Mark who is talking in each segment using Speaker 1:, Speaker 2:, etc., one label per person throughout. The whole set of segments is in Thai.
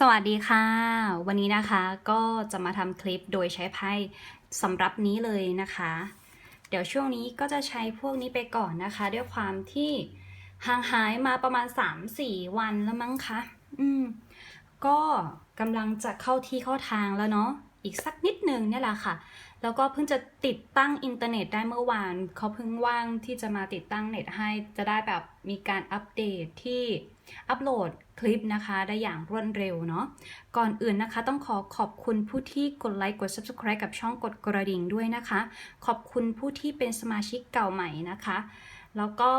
Speaker 1: สวัสดีค่ะ วันนี้นะคะก็จะมาทำคลิปโดยใช้ไพ่สำหรับนี้เลยนะคะ เดี๋ยวช่วงนี้ก็จะใช้พวกนี้ไปก่อนนะคะ ด้วยความที่ห่างหายมาประมาณ 3-4 วันแล้วมั้งคะอืมก็กำลังจะเข้าที่เข้าทางแล้วเนาะอีกสักนิดนึงเนี่ยแหละค่ะ แล้วก็เพิ่งจะติดตั้งอินเทอร์เน็ตได้เมื่อวานเขาเพิ่งว่างที่จะมาติดตั้งเน็ตให้จะได้แบบมีการอัปเดตที่อัปโหลด ลิปนะคะได้อย่างรวดเร็วเนาะก่อนอื่นนะคะ ต้องขอขอบคุณผู้ที่กดไลค์กด subscribe กับช่องกดกระดิ่งด้วยนะคะ ขอบคุณผู้ที่เป็นสมาชิกเก่าใหม่นะคะ แล้วก็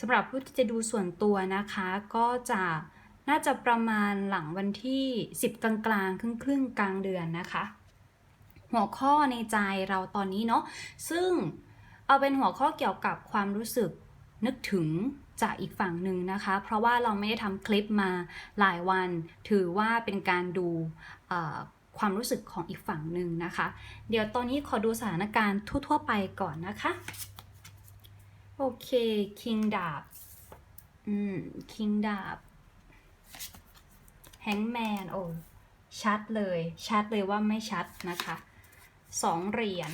Speaker 1: สำหรับผู้ที่จะดูส่วนตัวนะคะ ก็จะน่าจะประมาณหลังวันที่ 10 กลางกลางๆครึ่งครึ่งกลางเดือนนะคะ หัวข้อในใจเราตอนนี้เนาะซึ่งเอาเป็นหัวข้อเกี่ยวกับความรู้สึกนึกถึง จากอีกฝั่งหนึ่งนะคะ เพราะว่าเราไม่ได้ทำคลิปมาหลายวัน ถือว่าเป็นการดูความรู้สึกของอีกฝั่งหนึ่งนะคะ เดี๋ยวตอนนี้ขอดูสถานการณ์ทั่ว ๆ ไปก่อนนะคะ โอเคคิงดาบอืมคิงดาบแฮงแมนโอ้ชัดเลย ชัดเลยว่าไม่ชัดนะคะสองเหรียญ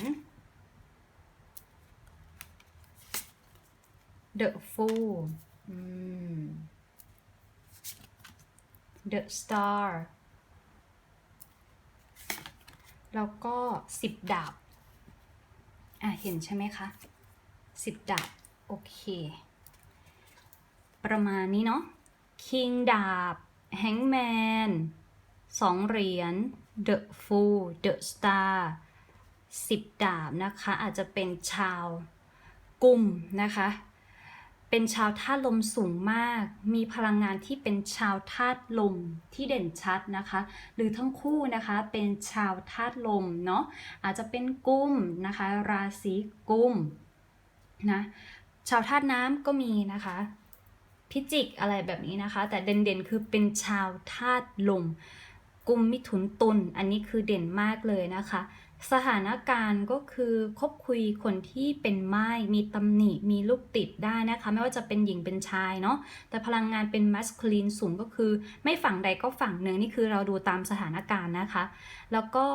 Speaker 1: The Fool อืม The Star แล้วก็สิบดาบ อะ เห็นใช่ไหมคะสิบดาบ โอเค ประมาณนี้เนาะ King ดาบ Hangman สองเหรียญ The Fool The Star สิบดาบนะคะ อาจจะเป็นชาวกลุ่มนะคะ เป็นชาวธาตุลมสูงมาก มีพลังงานที่เป็นชาวธาตุลมที่เด่นชัดนะคะ หรือทั้งคู่นะคะเป็นชาวธาตุลมเนาะอาจจะเป็นกุมนะคะ ราศีกุมนะชาวธาตุน้ำก็มีนะคะพิจิกอะไรแบบนี้นะคะ แต่เด่นๆคือเป็นชาวธาตุลมกุมมิถุนตุลอันนี้คือเด่นมากเลยนะคะ สถานการณ์ก็คือคบคุยคนที่เป็นไม้มีตำหนิมีลูกติดได้นะคะ ไม่ว่าจะเป็นหญิงเป็นชายเนาะแต่พลังงานเป็นมัสคลีนสูงก็คือ ไม่ฝั่งใดก็ฝั่งหนึ่งนี่คือเราดูตามสถานการณ์นะคะ แล้วก็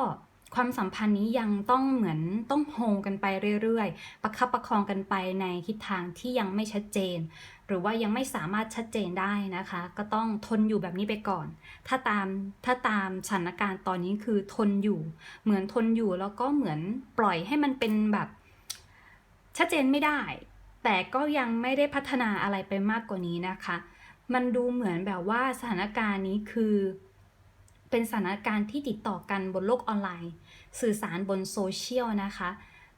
Speaker 1: ความสัมพันธ์นี้ยังต้องเหมือนต้องโฮงกันไปเรื่อยๆ ประคับประคองกันไปในทิศทางที่ยังไม่ชัดเจน หรือว่ายังไม่สามารถชัดเจนได้นะคะ ก็ต้องทนอยู่แบบนี้ไปก่อน ถ้าตามถ้าตามสถานการณ์ตอนนี้คือทนอยู่ เหมือนทนอยู่แล้วก็เหมือนปล่อยให้มันเป็นแบบ ชัดเจนไม่ได้ แต่ก็ยังไม่ได้พัฒนาอะไรไปมากกว่านี้นะคะ มันดูเหมือนแบบว่าสถานการณ์นี้คือ เป็นสถานการณ์ที่ติดต่อกันบนโลกออนไลน์ สื่อสารบนโซเชียลนะคะ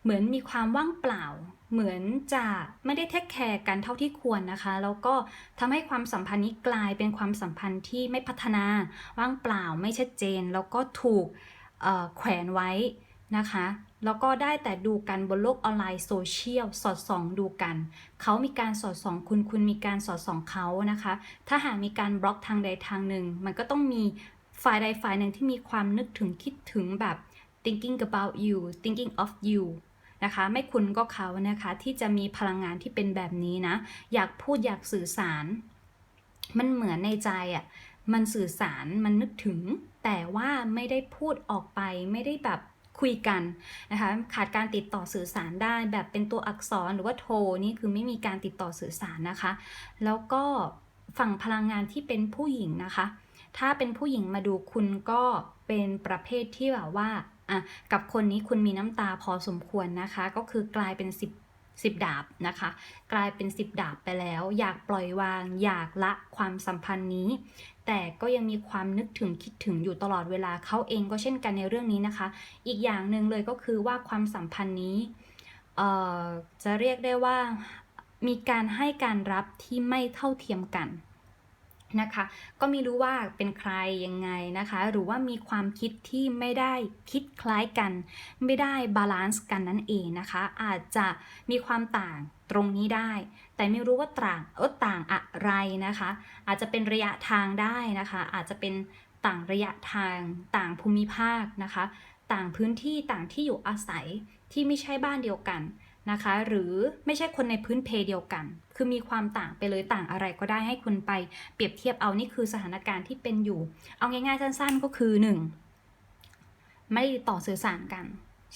Speaker 1: เหมือนมีความว่างเปล่า เหมือนจะไม่ได้เทคแคร์กันเท่าที่ควรนะคะ แล้วก็ทำให้ความสัมพันธ์นี้กลายเป็นความสัมพันธ์ที่ไม่พัฒนาว่างเปล่าไม่ชัดเจน แล้วก็ถูกแขวนไว้นะคะ แล้วก็ได้แต่ดูกันบนโลกออนไลน์โซเชียลสอดส่องดูกัน เขามีการสอดส่องคุณคุณมีการสอดส่องเขานะคะ ถ้าหากมีการบล็อกทางใดทางหนึ่ง มันก็ต้องมีฝ่ายใดฝ่ายหนึ่งที่มีความนึกถึงคิดถึงแบบ thinking about you thinking of you นะคะ ไม่คุณก็เขานะคะ ที่จะมีพลังงานที่เป็นแบบนี้นะ อยากพูดอยากสื่อสาร มันเหมือนในใจอะ่ะมันสื่อสารมันนึกถึง แต่ว่าไม่ได้พูดออกไปไม่ได้แบบคุยกันนะคะขาดการติดต่อสื่อสารได้แบบเป็นตัวอักษรหรือว่าโทรนี่คือไม่มีการติดต่อสื่อสารนะคะ แล้วก็ฝั่งพลังงานที่เป็นผู้หญิงนะคะ ถ้าเป็นผู้หญิงมาดูคุณก็เป็นประเภทที่แบบว่า อะกับคนนี้คุณมีน้ำตาพอสมควรนะคะ ก็คือกลายเป็นสิบสิบดาบนะคะ กลายเป็นสิบดาบไปแล้ว อยากปล่อยวาง อยากละความสัมพันธ์นี้ แต่ก็ยังมีความนึกถึงคิดถึงอยู่ตลอดเวลาเขาเองก็เช่นกันในเรื่องนี้นะคะ อีกอย่างหนึ่งเลยก็คือว่าความสัมพันธ์นี้จะเรียกได้ว่ามีการให้การรับที่ไม่เท่าเทียมกัน นะคะ ก็ไม่รู้ว่าเป็นใครยังไงนะคะ หรือว่ามีความคิดที่ไม่ได้คิดคล้ายกัน ไม่ได้บาลานซ์กันนั่นเองนะคะ อาจจะมีความต่างตรงนี้ได้ แต่ไม่รู้ว่าต่างเออต่างอะไรนะคะ อาจจะเป็นระยะทางได้นะคะ อาจจะเป็นต่างระยะทาง ต่างภูมิภาคนะคะ ต่างพื้นที่ต่างที่อยู่อาศัยที่ไม่ใช่บ้านเดียวกัน นะคะ หรือไม่ใช่คนในพื้นเพเดียวกัน คือมีความต่างไปเลยต่างอะไรก็ได้ให้คุณไปเปรียบเทียบเอานี่คือสถานการณ์ที่เป็นอยู่ เอาง่ายๆสั้นๆก็คือ 1. ไม่ต่อสื่อสารกัน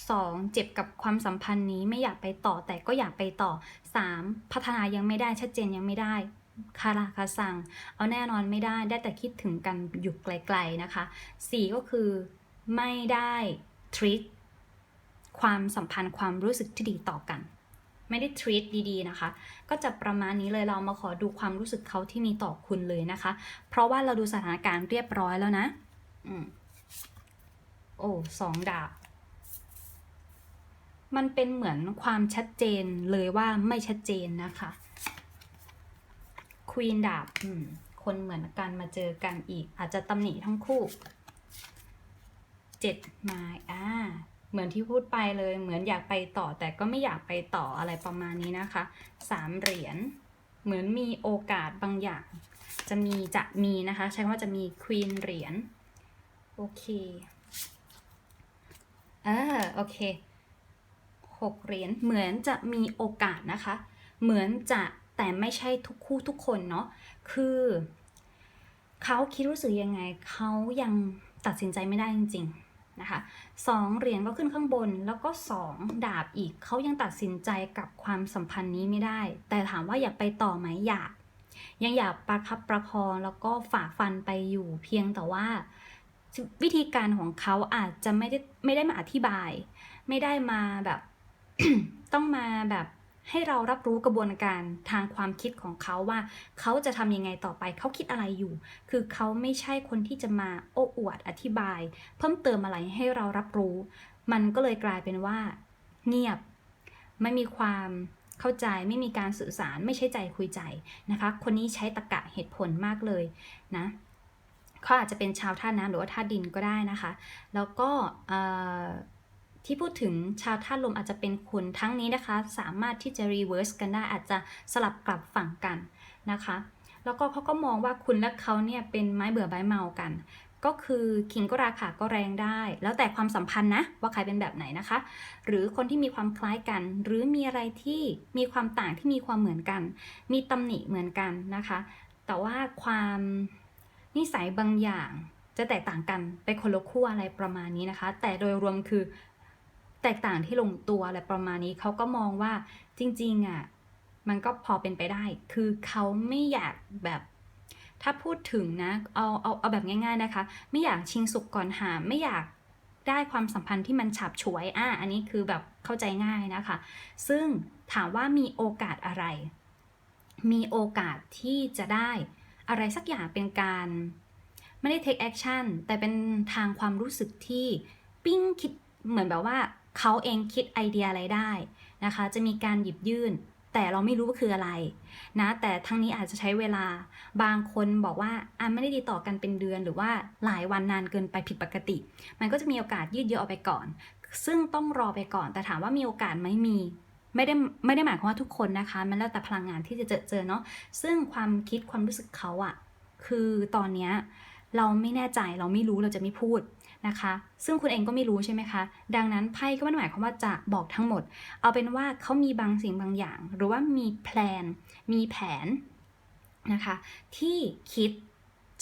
Speaker 1: 2. เจ็บกับความสัมพันธ์นี้ไม่อยากไปต่อแต่ก็อยากไปต่อ 3. พัฒนายังไม่ได้ชัดเจนยังไม่ได้คาราคาซัง เอาแน่นอนไม่ได้ได้แต่คิดถึงกันอยู่ไกลๆนะคะ 4 ก็คือไม่ได้ treat ค ความสัมพันธ์ความรู้สึกที่ดีต่อกัน ไม่ได้ treat ดีๆ นะคะ ก็จะประมาณนี้เลยเรามาขอดูความรู้สึกเขาที่มีต่อคุณเลยนะคะ เพราะว่าเราดูสถานการณ์เรียบร้อยแล้วนะอืมโอ้สองดาบ มันเป็นเหมือนความชัดเจนเลยว่าไม่ชัดเจนนะคะควีนดาบอืมคนเหมือนกันมาเจอกันอีก อาจจะตำหนิทั้งคู่เจ็ดไม้อ่า เหมือนที่พูดไปเลย เหมือนอยากไปต่อแต่ก็ไม่อยากไปต่ออะไรประมาณนี้นะคะสามเหรียญเหมือนมีโอกาสบางอย่าง จะมีจะมีนะคะ ใช้คำว่าจะมีควีนเหรียญโอเคเออโอเคหกเหรียญเหมือนจะมีโอกาสนะคะ เหมือนจะแต่ไม่ใช่ทุกคู่ทุกคนเนาะคือเขาคิดรู้สึกยังไงเขายังตัดสินใจไม่ได้จริง ๆ นะคะสองเหรียญก็ขึ้นข้างบนแล้วก็สองดาบอีกเขายังตัดสินใจกับความสัมพันธ์นี้ไม่ได้ แต่ถามว่าอยากไปต่อไหมอยาก ยังอยากประคับประคองแล้วก็ฝ่าฟันไปอยู่เพียงแต่ว่าวิธีการของเขาอาจจะไม่ได้ไม่ได้มาอธิบาย ไม่ได้มาแบบต้องมาแบบ ให้เรารับรู้กระบวนการทางความคิดของเขาว่า เขาจะทำยังไงต่อไปเขาคิดอะไรอยู่ คือเขาไม่ใช่คนที่จะมาโอ้อวดอธิบาย เพิ่มเติมอะไรให้เรารับรู้ มันก็เลยกลายเป็นว่า เงียบ ไม่มีความเข้าใจไม่มีการสื่อสารไม่ใช่ใจคุยใจนะคะ คนนี้ใช้ตะกะเหตุผลมากเลยนะเขาอาจจะเป็นชาวธาน้ำหรือว่าธาดินก็ได้นะคะ แล้วก็ ที่พูดถึงชาวธาลมอาจจะเป็นคุณทั้งนี้นะคะ สามารถที่จะ reverse กันได้อาจจะสลับกลับฝั่งกันนะคะ แล้วก็เขาก็มองว่าคุณและเขาเนี่ยเป็นไม้เบื่อไม้เมากัน ก็คือคิงก็ราคาก็แรงได้ แล้วแต่ความสัมพันธ์นะว่าใครเป็นแบบไหนนะคะ หรือคนที่มีความคล้ายกัน หรือมีอะไรที่มีความต่างที่มีความเหมือนกัน มีตำหนิเหมือนกันนะคะ แต่ว่าความนิสัยบางอย่างจะแตกต่างกันไปคนละขั้วอะไรประมาณนี้นะคะ แต่โดยรวมคือ ตกต่างที่ลงตัวอะไรประมาณนี้เขาก็มองว่าจริงๆอะมันก็พอเป็นไปได้ คือเขาไม่อยากแบบถ้าพูดถึงนะ เอาเอาเอาแบบง่าย ๆนะคะ ไม่อยากชิงสุกก่อนหา ไม่อยากได้ความสัมพันธ์ที่มันฉับฉวย อะอันนี้คือแบบเข้าใจง่ายนะคะ ซึ่งถามว่ามีโอกาสอะไร มีโอกาสที่จะได้อะไรสักอย่างเป็นการ ไม่ได้ take action แต่เป็นทางความรู้สึกที่ปิ้งคิดเหมือนแบบว่า เขาเองคิดไอเดียอะไรได้นะคะ จะมีการหยิบยื่น แต่เราไม่รู้ว่าคืออะไรนะแต่ทั้งนี้อาจจะใช้เวลาบางคนบอกว่าอะไม่ได้ติดต่อกันเป็นเดือน หรือว่าหลายวันนานเกินไปผิดปกติ มันก็จะมีโอกาสยืดเยอะออกไปก่อน ซึ่งต้องรอไปก่อน แต่ถามว่ามีโอกาสไหมมีไม่ได้ไม่ได้หมายความว่าทุกคนนะคะ มันแล้วแต่พลังงานที่จะเจอเจอเนาะซึ่งความคิดความรู้สึกเขาอะคือตอนเนี้ยเราไม่แน่ใจเราไม่รู้เราจะไม่พูด นะคะ ซึ่งคุณเองก็ไม่รู้ใช่ไหมคะ ดังนั้นไพ่ก็ไม่ได้หมายความว่าจะบอกทั้งหมด เอาเป็นว่าเขามีบางสิ่งบางอย่าง หรือว่ามีแพลน มีแผนนะคะ ที่คิด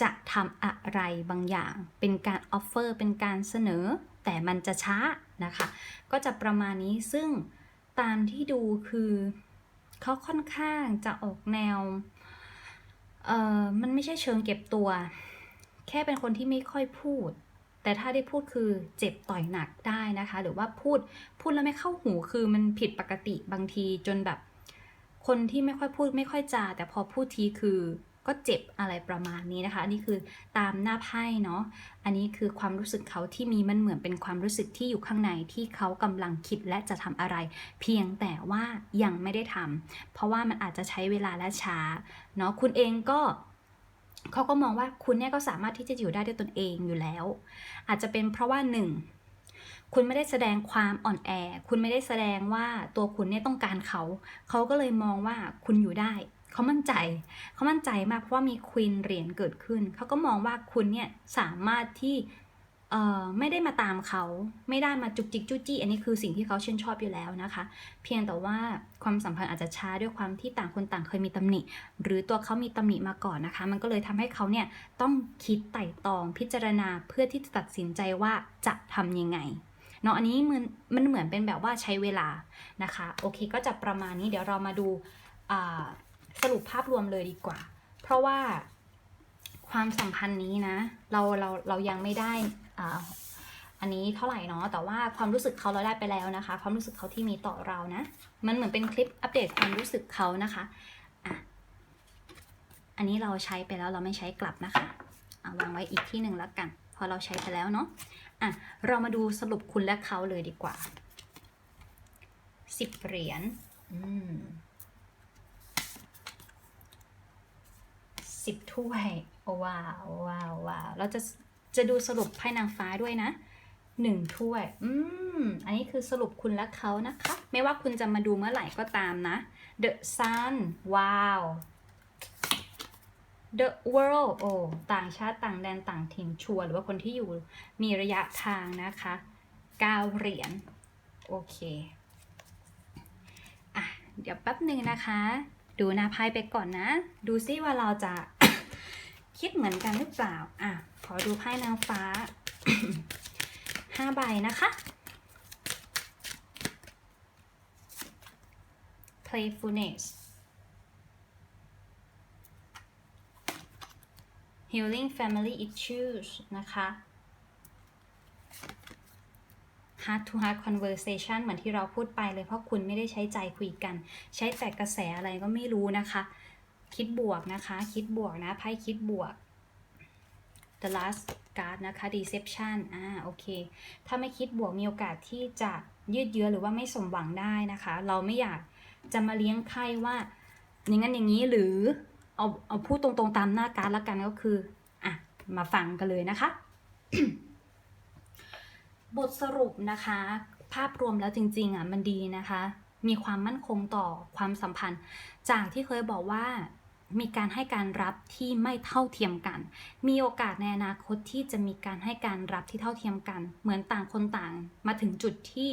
Speaker 1: จะทำอะไรบางอย่าง เป็นการออฟเฟอร์ เป็นการเสนอ แต่มันจะช้านะคะ ก็จะประมาณนี้ ซึ่งตามที่ดูคือเขาค่อนข้างจะออกแนว เอ่อ มันไม่ใช่เชิงเก็บตัว แค่เป็นคนที่ไม่ค่อยพูด แต่ถ้าได้พูดคือเจ็บต่อยหนักได้นะคะ หรือว่าพูดพูดแล้วไม่เข้าหูคือมันผิดปกติบางทีจนแบบ คนที่ไม่ค่อยพูดไม่ค่อยจาแต่พอพูดทีคือก็เจ็บอะไรประมาณนี้นะคะ อันนี้คือตามหน้าไพ่เนาะ อันนี้คือความรู้สึกเขาที่มีมันเหมือนเป็นความรู้สึกที่อยู่ข้างในที่เขากำลังคิดและจะทำอะไร เพียงแต่ว่ายังไม่ได้ทำเพราะว่ามันอาจจะใช้เวลาและช้าเนาะ คุณเองก็ เขาก็มองว่าคุณเนี่ยก็สามารถที่จะอยู่ได้ด้วยตนเองอยู่แล้ว อาจจะเป็นเพราะว่าหนึ่งคุณไม่ได้แสดงความอ่อนแอ คุณไม่ได้แสดงว่าตัวคุณเนี่ยต้องการเขา เขาก็เลยมองว่าคุณอยู่ได้ เขามั่นใจ เขามั่นใจมากเพราะว่ามีควีนเหรียญเกิดขึ้น เขาก็มองว่าคุณเนี่ยสามารถที่ เอ่อไม่ได้มาตามเขาไม่ได้มาจุกจิกจุกจี้ อันนี้คือสิ่งที่เขาชื่นชอบอยู่แล้วนะคะ เพียงแต่ว่าความสัมพันธ์อาจจะช้าด้วยความที่ต่างคนต่างเคยมีตำหนิ หรือตัวเขามีตำหนิมาก่อนนะคะ มันก็เลยทำให้เขาเนี่ยต้องคิดไต่ตองพิจารณาเพื่อที่จะตัดสินใจว่าจะทำยังไงเนาะอันนี้มันมันเหมือนเป็นแบบว่าใช้เวลานะคะ โอเคก็จะประมาณนี้เดี๋ยวเรามาดูสรุปภาพรวมเลยดีกว่า เพราะว่าความสัมพันธ์นี้นะ เราเราเรายังไม่ได้ อันนี้เท่าไหร่เนาะแต่ว่าความรู้สึกเขาเราได้ไปแล้วนะคะ ความรู้สึกเขาที่มีต่อเรานะ มันเหมือนเป็นคลิปอัปเดตความรู้สึกเขานะคะอะอันนี้เราใช้ไปแล้วเราไม่ใช้กลับนะคะเอาวางไว้อีกที่หนึ่งแล้วกัน พอเราใช้ไปแล้วเนาะอะเรามาดูสรุปคุณและเขาเลยดีกว่าสิบเหรียญอืมสิบถ้วยว้าวว้าวว้าวเราจะ จะดูสรุปไพ่นางฟ้าด้วยนะหนึ่งถ้วย อืม อันนี้คือสรุปคุณและเขานะคะ ไม่ว่าคุณจะมาดูเมื่อไหร่ก็ตามนะ The Sun ว้าว The World โอ้ต่างชาติต่างแดนต่างถิ่นชัวร์หรือว่าคนที่อยู่มีระยะทางนะคะ9เหรียญ โอเค อะ เดี๋ยวแป๊บหนึ่งนะคะ ดูหน้าไพ่ไปก่อนนะ ดูซิว่าเราจะ คิดเหมือนกันหรือเปล่า อะ ขอดูไพ่นางฟ้าห้าใบนะคะ playfulness healing family issues นะคะ heart to heart conversation เหมือนที่เราพูดไปเลยเพราะคุณไม่ได้ใช้ใจคุยกัน ใช้แต่กระแสอะไรก็ไม่รู้นะคะ คิดบวกนะคะ คิดบวกนะ ไพ่คิดบวก the last card นะคะ deception อ่า โอเค ถ้าไม่คิดบวกมีโอกาสที่จะยืดเยื้อหรือว่าไม่สมหวังได้นะคะ เราไม่อยากจะมาเลี้ยงไพ่ว่า อย่างนั้นอย่างนี้หรือเอาเอาพูดตรงๆตามหน้าการดละกันก็คือ อะ มาฟังกันเลยนะคะ บทสรุปนะคะ ภาพรวมแล้วจริง ๆ อะ มันดีนะคะ มีความมั่นคงต่อความสัมพันธ์ จากที่เคยบอกว่ามีการให้การรับที่ไม่เท่าเทียมกัน มีโอกาสในอนาคตที่จะมีการให้การรับที่เท่าเทียมกัน เหมือนต่างคนต่างมาถึงจุดที่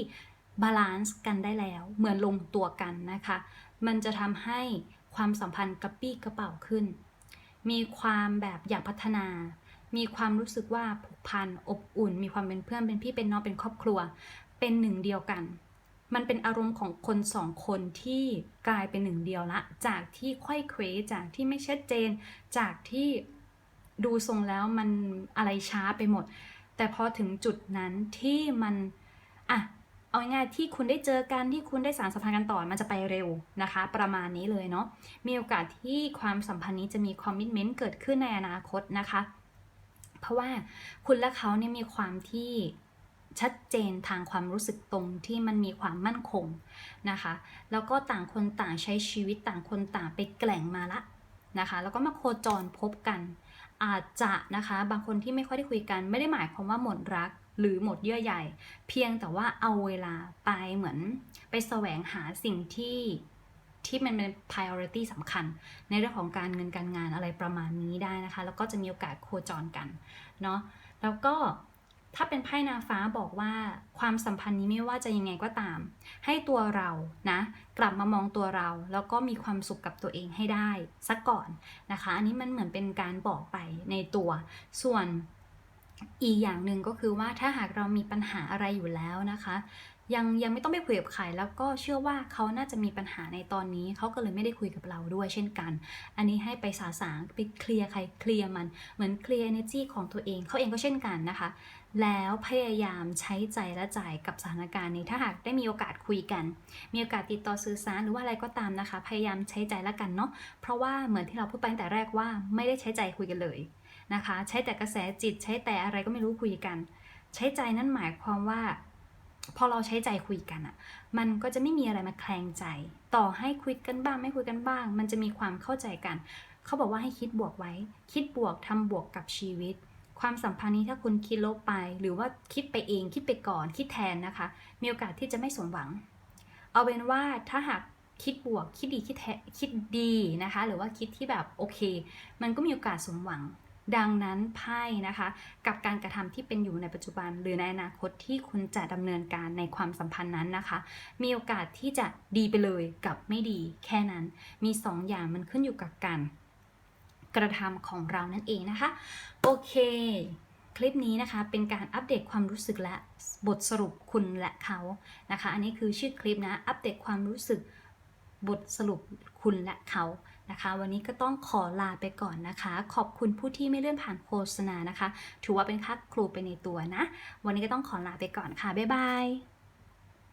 Speaker 1: บาลานซ์กันได้แล้ว เหมือนลงตัวกันนะคะ มันจะทำให้ความสัมพันธ์กระปี้กระเป๋าขึ้น มีความแบบอยากพัฒนา มีความรู้สึกว่าผูกพันอบอุ่น มีความเป็นเพื่อนเป็นพี่เป็นน้องเป็นครอบครัว เป็นหนึ่งเดียวกัน มันเป็นอารมณ์ของคนสองคนที่กลายเป็นหนึ่งเดียวละ จากที่ไขว้เขวจากที่ไม่ชัดเจน จากที่ดูทรงแล้วมันอะไรช้าไปหมด แต่พอถึงจุดนั้นที่มันอะเอาง่ายๆที่คุณได้เจอกันที่คุณได้สารสัมพันธ์กันต่อมันจะไปเร็วนะคะ ประมาณนี้เลยเนาะมีโอกาสที่ความสัมพันธ์นี้จะมีคอมมิชเมนต์เกิดขึ้นในอนาคตนะคะ เพราะว่าคุณและเขาเนี่ยมีความที่ ชัดเจนทางความรู้สึกตรงที่มันมีความมั่นคงนะคะ แล้วก็ต่างคนต่างใช้ชีวิตต่างคนต่างไปแกล่งมาละนะคะ แล้วก็มาโคจรพบกัน อาจจะนะคะบางคนที่ไม่ค่อยได้คุยกัน ไม่ได้หมายความว่าหมดรักหรือหมดเยื่อใยเพียงแต่ว่าเอาเวลาไปเหมือนไปแสวงหาสิ่งที่ที่มันเป็น priority สำคัญ ในเรื่องของการเงินการงานอะไรประมาณนี้ได้นะคะ แล้วก็จะมีโอกาสโคจรกันเนาะแล้วก็ ถ้าเป็นไพ่นางฟ้าบอกว่าความสัมพันธ์นี้ไม่ว่าจะยังไงก็ตาม ให้ตัวเรานะ กลับมามองตัวเรา แล้วก็มีความสุขกับตัวเองให้ได้สักก่อนนะคะ อันนี้มันเหมือนเป็นการบอกไปในตัว ส่วนอีกอย่างหนึ่งก็คือว่าถ้าหากเรามีปัญหาอะไรอยู่แล้วนะคะ ยังยังไม่ต้องไปคุยกับใครแล้วก็เชื่อว่าเขาน่าจะมีปัญหาในตอนนี้ เขาก็เลยไม่ได้คุยกับเราด้วยเช่นกัน อันนี้ให้ไปสาสางไปเคลียร์ใครเคลียร์มัน เหมือนเคลียร์ energy ของตัวเองเขาเองก็เช่นกันนะคะ แล้วพยายามใช้ใจและจ่ายกับสถานการณ์นี้ถ้าหากได้มีโอกาสคุยกัน มีโอกาสติดต่อสื่อสารหรือว่าอะไรก็ตามนะคะ พยายามใช้ใจและกันเนาะเพราะว่าเหมือนที่เราพูดไปตั้งแต่แรกว่าไม่ได้ใช้ใจคุยกันเลยนะคะ ใช้แต่กระแสจิตใช้แต่อะไรก็ไม่รู้คุยกัน ใช้ใจนั่นหมายความว่า พอเราใช้ใจคุยกันอะ่ะ มันก็จะไม่มีอะไรมาแคลงใจ ต่อให้คุยกันบ้าง ไม่คุยกันบ้าง มันจะมีความเข้าใจกัน เขาบอกว่าให้คิดบวกไว้ คิดบวกทำบวกกับชีวิต ความสัมพันธ์นี้ถ้าคุณคิดลบไป หรือว่าคิดไปเอง คิดไปก่อน คิดแทนนะคะ มีโอกาสที่จะไม่สมหวัง เอาเป็นว่าถ้าหากคิดบวก คิดดี คิดแทคิดดีนะคะ หรือว่าคิดที่แบบโอเค มันก็มีโอกาสสมหวัง ดังนั้นไพ่นะคะ กับการกระทำที่เป็นอยู่ในปัจจุบัน หรือในอนาคตที่คุณจะดำเนินการในความสัมพันธ์นั้นนะคะ มีโอกาสที่จะดีไปเลยกับไม่ดี แค่นั้นมีสองอย่างมันขึ้นอยู่กับการกระทำของเรานั่นเองนะคะ โอเคคลิปนี้นะคะเป็นการอัปเดตความรู้สึกและบทสรุปคุณและเขานะคะ อันนี้คือชื่อคลิปนะ อัปเดตความรู้สึกบทสรุปคุณและเขา นะคะ วันนี้ก็ต้องขอลาไปก่อนนะคะ ขอบคุณผู้ที่ไม่เลื่อนผ่านโฆษณานะคะ ถือว่าเป็นค่าครูไปในตัวนะ วันนี้ก็ต้องขอลาไปก่อนค่ะ บ๊ายบาย